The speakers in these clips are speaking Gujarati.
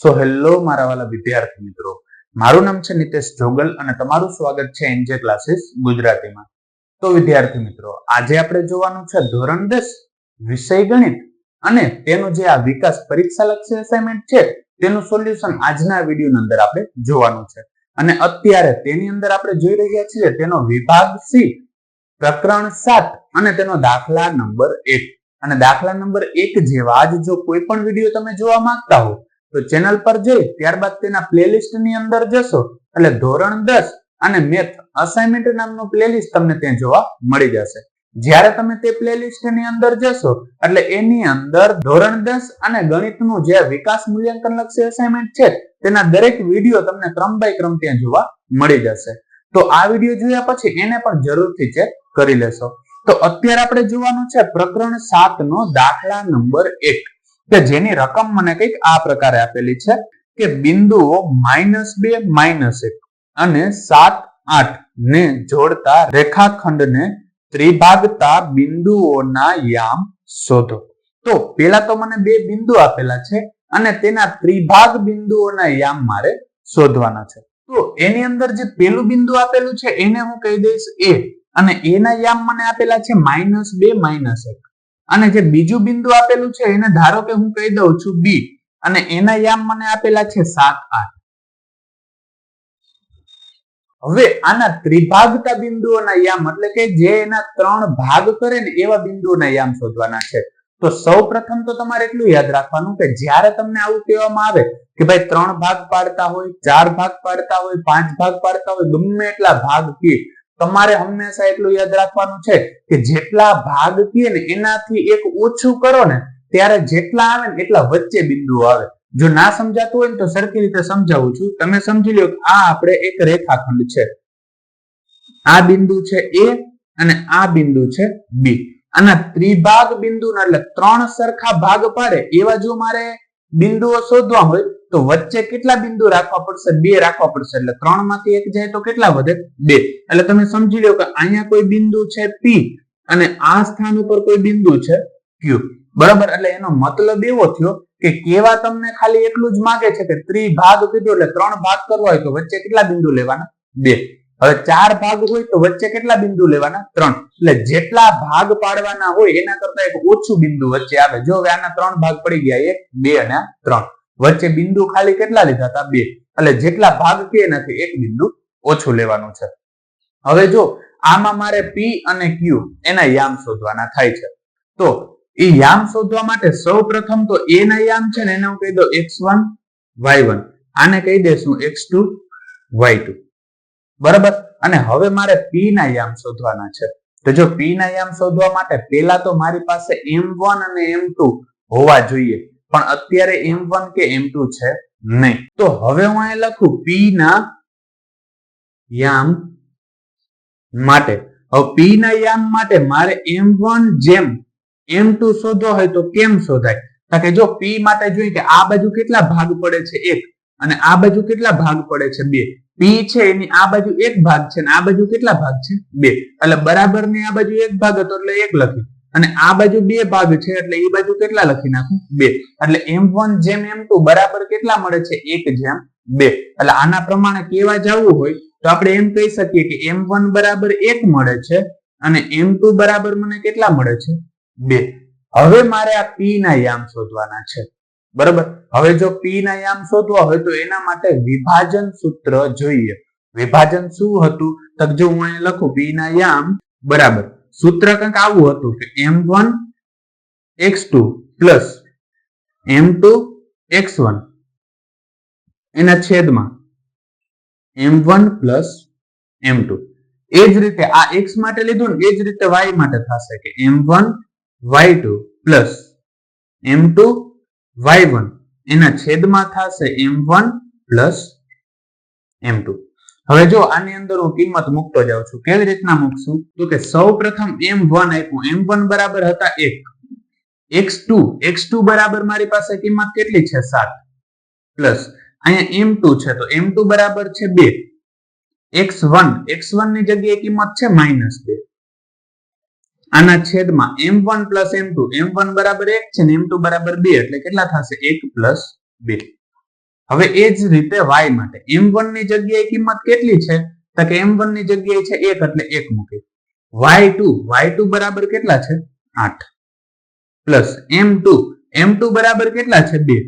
સો હેલો મારા વાલા વિદ્યાર્થી મિત્રો. મારું નામ છે નિતેશ જોગલ અને તમારું સ્વાગત છે એનજે ક્લાસીસ ગુજરાતીમાં. તો વિદ્યાર્થી મિત્રો, આજે આપણે જોવાનું છે ધોરણ દસ, વિષય ગણિત. અને તેનું જે આ વિકાસ પરીક્ષા લક્ષી અસાઇનમેન્ટ છે, તેનું સોલ્યુશન આજના વિડીયોની અંદર આપણે જોવાનું છે. અને અત્યારે તેની અંદર આપણે જોઈ રહ્યા છીએ તેનો વિભાગ સી, પ્રકરણ સાત અને તેનો દાખલા નંબર એક. અને દાખલા નંબર એક જેવા જ જો કોઈ પણ વીડિયો તમે જોવા માંગતા હો તો ચેનલ પર જઈ, ત્યારબાદ તેના પ્લેલિસ્ટની અંદર જશો. એટલે ધોરણ દસ અને મેથ અસાઇનમેન્ટ નામનું પ્લેલિસ્ટ તમને ત્યાં જોવા મળી જશે. જ્યારે તમે તે પ્લેલિસ્ટની અંદર જશો, એટલે એની અંદર ધોરણ દસ અને ગણિતનું જે વિકાસ મૂલ્યાંકન લક્ષી અસાઇનમેન્ટ છે, તેના દરેક વીડિયો તમને ક્રમ બાય ક્રમ ત્યાં જોવા મળી જશે. તો આ વીડિયો જોયા પછી એને પણ જરૂરથી ચેક કરી લેશો. તો અત્યારે આપણે જોવાનું છે પ્રકરણ સાત નો દાખલા નંબર એક. કે જેની રકમ મને કંઈક આ પ્રકારે આપેલી છે કે બિંદુઓ માઇનસ બે, માઇનસ એક અને સાત, આઠ ને જોડતા રેખાખંડને ત્રિભાગતા બિંદુઓના યામ શોધો. તો પેલા તો મને બે બિંદુ આપેલા છે અને તેના ત્રિભાગ બિંદુઓના યામ મારે શોધવાના છે. તો એની અંદર જે પેલું બિંદુ આપેલું છે એને હું કહી દઈશ એ અને એના યામ મને આપેલા છે માઇનસ બે, માઇનસ એક. અને જે બીજું બિંદુ આપેલું છે, એને ધારો કે હું કહી દઉં છું બી અને એના યામ મને આપેલા છે સાત આઠ. હવે આના ત્રિભાગતા બિંદુઓના યામ, એટલે કે જે એના ત્રણ ભાગ કરે ને એવા બિંદુઓના યામ શોધવાના છે. તો સૌ પ્રથમ તો તમારે એટલું યાદ રાખવાનું કે જ્યારે તમને આવું કહેવામાં આવે કે ભાઈ ત્રણ ભાગ પાડતા હોય, ચાર ભાગ પાડતા હોય, પાંચ ભાગ પાડતા હોય, ગમે એટલા ભાગ કે તમારે હંમેશા એટલું યાદ રાખવાનું છે કે જેટલા ભાગ કીએ ને એનાથી એક ઓછું કરો ને, ત્યારે જેટલા આવે ને એટલા વચ્ચે બિંદુઓ આવે. જો ના સમજાતું હોય ને તો સરખી રીતે સમજાવું છું. તમે સમજી લો આ આપણે એક રેખાખંડ છે. આ બિંદુ છે એ અને આ બિંદુ છે બી. આના ત્રિભાગ બિંદુ એટલે ત્રણ સરખા ભાગ પાડે. એવા જો મારે બિંદુઓ શોધવા હોય તો વચ્ચે કેટલા બિંદુ રાખવા પડશે? બે રાખવા પડશે. એટલે ત્રણમાંથી એક જાય તો કેટલા વધે? બે. એટલે તમે સમજી લો કે અહીંયા કોઈ બિંદુ છે પી અને આ સ્થાન ઉપર કોઈ બિંદુ છે ક્યુ બરાબર? એટલે એનો મતલબ એવો થયો કે કેવા તમને ખાલી એટલું જ માગે છે કે ત્રિભાગ કીધું એટલે ત્રણ ભાગ કરવા હોય તો વચ્ચે કેટલા બિંદુ લેવાના? બે. હવે ચાર ભાગ હોય તો વચ્ચે કેટલા બિંદુ લેવાના? ત્રણ. એટલે જેટલા ભાગ પાડવાના હોય એના કરતા એક ઓછું બિંદુ વચ્ચે આવે. જો આના ત્રણ ભાગ પડી ગયા, એક, બે અને ત્રણ. વચ્ચે બિંદુ ખાલી કેટલા લીધા હતા? બે. એટલે જેટલા ભાગ કે નથી, એક બિંદુ ઓછું લેવાનું છે. હવે જો આમાં મારે પી અને ક્યુ એના યામ શોધવાના થાય છે. તો એ યામ શોધવા માટે સૌ પ્રથમ તો એ ના યામ છે ને એને હું કહી દઉં એક્સ વન વાય વન આને કહી દેશું એક્સ ટુ વાય ટુ બરાબર? અને હવે મારે પી ના યામ શોધવાના છે. તો જો પી ના યામ શોધવા માટે પેલા તો મારી પાસે એમ વન અને એમ ટુ હોવા જોઈએ. પણ અત્યારે એમ વન કે એમ ટુ છે નહીં. તો હવે હું અહીં લખું પી ના યામ માટે. હવે પી ના યામ માટે મારે એમ વન જેમ એમ ટુ શોધવો હોય તો કેમ શોધાય? કારણ કે જો પી માટે જોઈએ કે આ બાજુ કેટલા ભાગ પડે છે? એક. અને આ બાજુ કેટલા ભાગ પડે છે? બે. પી છે એની આ બાજુ એક ભાગ છે અને આ બાજુ કેટલા ભાગ છે? બે. એટલે બરાબરની આ બાજુ એક ભાગ હતો એટલે એક લખી. અને આ બાજુ બે ભાગ છે, એટલે એ બાજુ કેટલા લખી નાખું? બે. એટલે એમ વન જેમ એમ ટુ બરાબર કેટલા મળે છે? એક જેમ બે. એટલે આના પ્રમાણે કેવા જવું હોય, તો આપણે એમ કહી શકીએ કે એમ વન બરાબર એક મળે છે અને એમ ટુ બરાબર મને કેટલા મળે છે? બે. હવે મારે આ પી ના યામ શોધવાના છે. બરાબર? હવે જો પી ના યામ શોધવા હોય, તો એના માટે વિભાજન સૂત્ર જોઈએ. વિભાજન શું હતું? તો જો હું અહીં લખું પી ના યામ બરાબર. સૂત્ર કંઈક આવું હતું કે M one X two plus M two X one એના છેદમાં M one plus M two એ જ રીતે આ એક્સ માટે લીધું ને એ જ રીતે વાય માટે થશે કે M one Y two plus M two Y one એના છેદમાં થશે M one plus M two હવે જો આની અંદર હું કિંમત મૂકતો જાઉં છું, કેવી રીતના મૂકશું? તો કે સૌ પ્રથમ એમ વન આપ્યું. એમ વન બરાબર હતા એક. X two. એક્સ ટુ બરાબર મારી પાસે કિંમત કેટલી છે? સાત. પ્લસ અહીંયા એમ ટુ છે, તો એમ ટુ બરાબર છે બે. X one. એક્સ વનની જગ્યાએ કિંમત છે માઇનસ બે. આના છેદમાં M one plus M two. M one બરાબર એક છે ને એમ ટુ બરાબર બે, એટલે કેટલા થશે? એક પ્લસ બે. હવે એ જ રીતે y માટે m1 ની જગ્યાએ કિંમત કેટલી છે? તો કે m1 ની જગ્યાએ છે 1 એટલે 1 મૂકી. y2 y2 બરાબર કેટલા છે? 8 પ્લસ m2 m2 બરાબર કેટલા છે? 2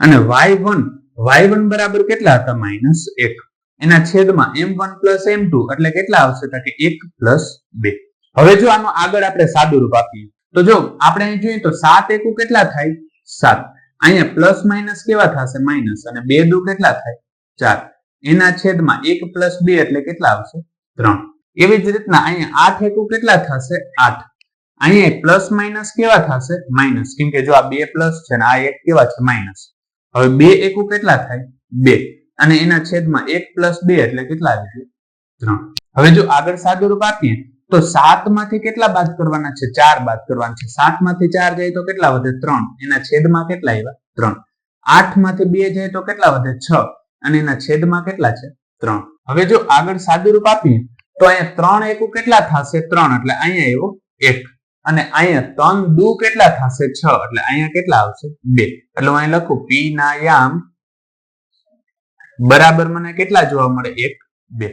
અને y1 y1 બરાબર કેટલા હતા? માઇનસ 1 એના છેદમાં M one plus M two એટલે કેટલા આવશે? તો કે એક પ્લસ બે. હવે જો આનો આગળ આપણે સાદું રૂપ આપીએ. તો જો આપણે જોઈએ તો સાત એકુ કેટલા થાય? 7 અહીંયા પ્લસ માઇનસ કેવા થશે? માઇનસ અને બે દુ કેટલા થાય? ચાર. એના છેદમાં એક પ્લસ બે એટલે કેટલા આવશે? ત્રણ. એવી જ રીતના અહીંયા આઠ એકુ કેટલા થશે? આઠ. અહીંયા પ્લસ માઇનસ કેવા થશે? માઇનસ કેમ કે જો આ બે પ્લસ છે ને આ એક કેવા છે? માઇનસ હવે બે એકુ કેટલા થાય? બે. અને એના છેદમાં એક પ્લસ બે એટલે કેટલા આવી ત્રણ. હવે જો આગળ સાદુરૂપ આપીએ તો સાતમાંથી કેટલા બાદ કરવાના છે? ચાર બાદ કરવાના છે. સાતમાંથી ચાર જાય તો કેટલા વધે? ત્રણ. એના છેદમાં કેટલા આવ્યા? ત્રણ. આઠમાંથી બે જાય તો કેટલા વધે? છ. અને એના છેદમાં કેટલા છે? ત્રણ. હવે જો આગળ સાદું રૂપ આપીએ, તો અહીંયા ત્રણ એકુ કેટલા થશે? ત્રણ. એટલે અહીંયા આવ્યો એક. અને અહીંયા ત્રણ દુ કેટલા થશે? છ. એટલે અહીંયા કેટલા આવશે? બે. એટલે હું અહીં લખું પી ના યામ બરાબર મને કેટલા જોવા મળે? એક, બે.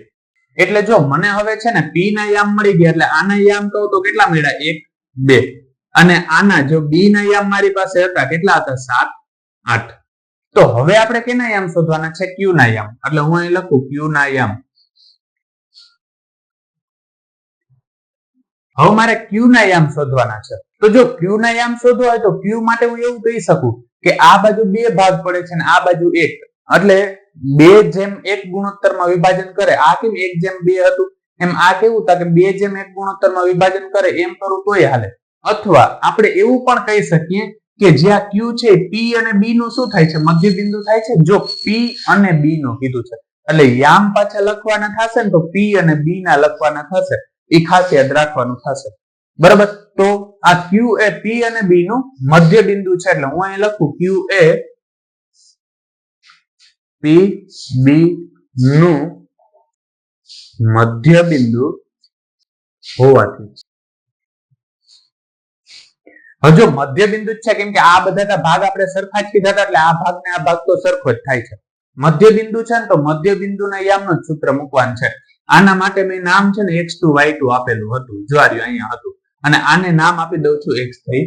એટલે જો મને હવે છે ને પી ના યામ મળી ગયા એટલે આના યામ કહું તો કેટલા મળ્યા? એક, બે. અને આના જો બી ના યામ મારી પાસે હતા, કેટલા હતા? સાત, આઠ. તો હવે આપણે કેના યામ શોધવાના છે? ક્યુ ના યામ. એટલે હું અહીં લખું ક્યુ ના યામ. હવે મારે ક્યુ ના યામ શોધવાના છે. તો જો ક્યુ ના યામ શોધવા હોય તો ક્યુ માટે હું એવું કહી શકું કે આ બાજુ બે ભાગ પડે છે ને આ બાજુ એક. એટલે બે જેમ એક ગુણોત્તરમાં વિભાજન કરે, આ કેમ એક જેમ બે હતું? એમ આ કેવું કે બે જેમ એક ગુણોત્તરમાં વિભાજન કરે, એમ કરું તોય હાલે. અથવા આપણે એવું પણ કહી શકીએ કે જ્યાં ક્યુ છે પી અને બી નું શું થાય છે? મધ્ય બિંદુ થાય છે? જો પી અને બી નું કીધું છે. એટલે યામ પાછા લખવાના થશે ને તો પી અને બી ના લખવાના થશે. એ ખાસ યાદ રાખવાનું થશે. બરાબર? તો આ ક્યુ એ પી અને બી નું મધ્ય બિંદુ છે એટલે હું અહીં લખું ક્યુ એ પી બી નું મધ્ય બિંદુ હોવાથી હજુ મધ્ય બિંદુ છે, કેમ કે આ બધા ભાગ આપણે સરખા જ કીધા હતા, એટલે આ ભાગ ને આ ભાગ તો સરખો જ થાય છે. મધ્ય બિંદુ છે ને તો મધ્ય બિંદુના યામનું જ સૂત્ર મૂકવાનું છે. આના માટે મેં નામ છે ને એક્સ ટુ વાય ટુ આપેલું હતું જોવાર્યું અહીંયા હતું. અને આને નામ આપી દઉં છું એક્સ થ્રી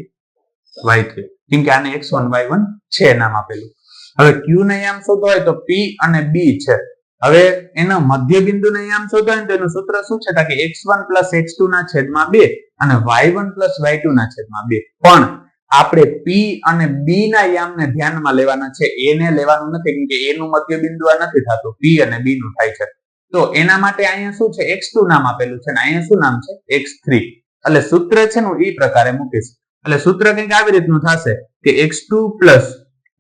વાય થ્રી કેમ કે આને એક્સ વન વાય વન છે નામ આપેલું. હવે ક્યુ ને આમ શોધો હોય તો પી અને બી છે. હવે એનો મધ્ય બિંદુ ને યામ શોધો હોય તો એનું સૂત્ર શું છે? કે X one plus X two ના છેદમાં બે અને Y one plus Y two ના છેદમાં બે. પણ આપણે પી અને બી ના યામને ધ્યાનમાં લેવાના છે. એને લેવાનું નથી, કેમ કે એનું મધ્ય બિંદુ આ નથી થતું. પી અને બી નું થાય છે. તો એના માટે અહીંયા શું છે? એક્સ નામ આપેલું છે અને અહીંયા શું નામ છે? એક્સ થ્રી એટલે સૂત્ર છે નું એ પ્રકારે મૂકીશ. એટલે સૂત્ર કંઈક આવી રીતનું થશે કે X two plus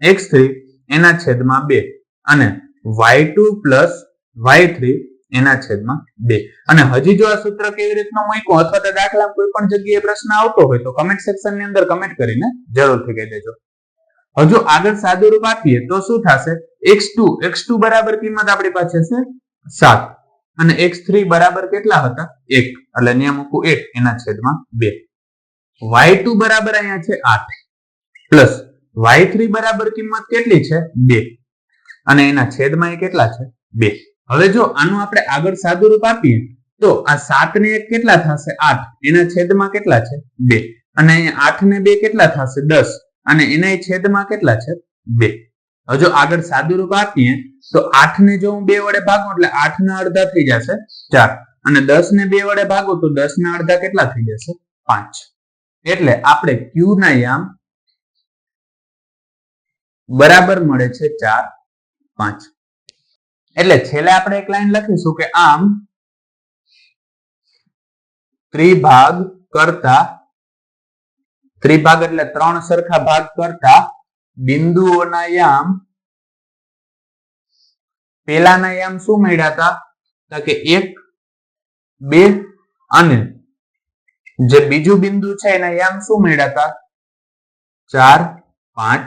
X three એના છેદમાં બે. અને Y two plus Y three એના છેદમાં બે. અને હજી જો આ સૂત્ર કેવી રીતનું મૂક્યું અથવા તો દાખલા કોઈ પણ જગ્યાએ પ્રશ્ન આવતો હોય તો કમેન્ટ સેક્શનની અંદર કમેન્ટ કરીને જરૂરથી કહી દેજો. હજુ આગળ સાદું રૂપ આપીએ તો શું થશે? એક્સ ટુ એક્સ ટુ બરાબર કિંમત આપણી પાસે છે સાત. અને એક્સ થ્રી બરાબર કેટલા હતા? એક. એટલે અહીંયા મૂકું એક, એના છેદમાં બે. વાય ટુ બરાબર અહીંયા છે આઠ. પ્લસ વાય થ્રી બરાબર કિંમત કેટલી છે? બે. અને એના છેદમાં એ કેટલા છે? બે. હવે જો આનું આપણે આગળ સાદું રૂપ આપીએ, તો આ સાત ને એક કેટલા થશે? આઠ. એના છેદમાં કેટલા છે? બે. અને આઠ ને બે કેટલા થશે? દસ. અને એના છેદમાં કેટલા છે? બે. હવે જો આગળ સાદું રૂપ આપીએ, તો આઠ ને જો હું બે વડે ભાગું, એટલે આઠ ના અડધા થઈ જશે ચાર. અને દસ ને બે વડે ભાગો, તો દસ ના અડધા કેટલા થઈ જશે? પાંચ. એટલે આપણે ક્યુ ના યામ બરાબર મળે છે ચાર, પાંચ. એટલે છેલ્લે આપણે એક લાઈન લખીશું કે આમ ત્રિભાગ કરતા, ત્રિભાગ એટલે ત્રણ સરખા ભાગ કરતા, બિંદુઓના યામ પેલાના યામ શું મળ્યા હતા? કે એક, બે અને જે બીજું બિંદુ છે એના યામ શું મળ્યા હતા? ચાર, પાંચ.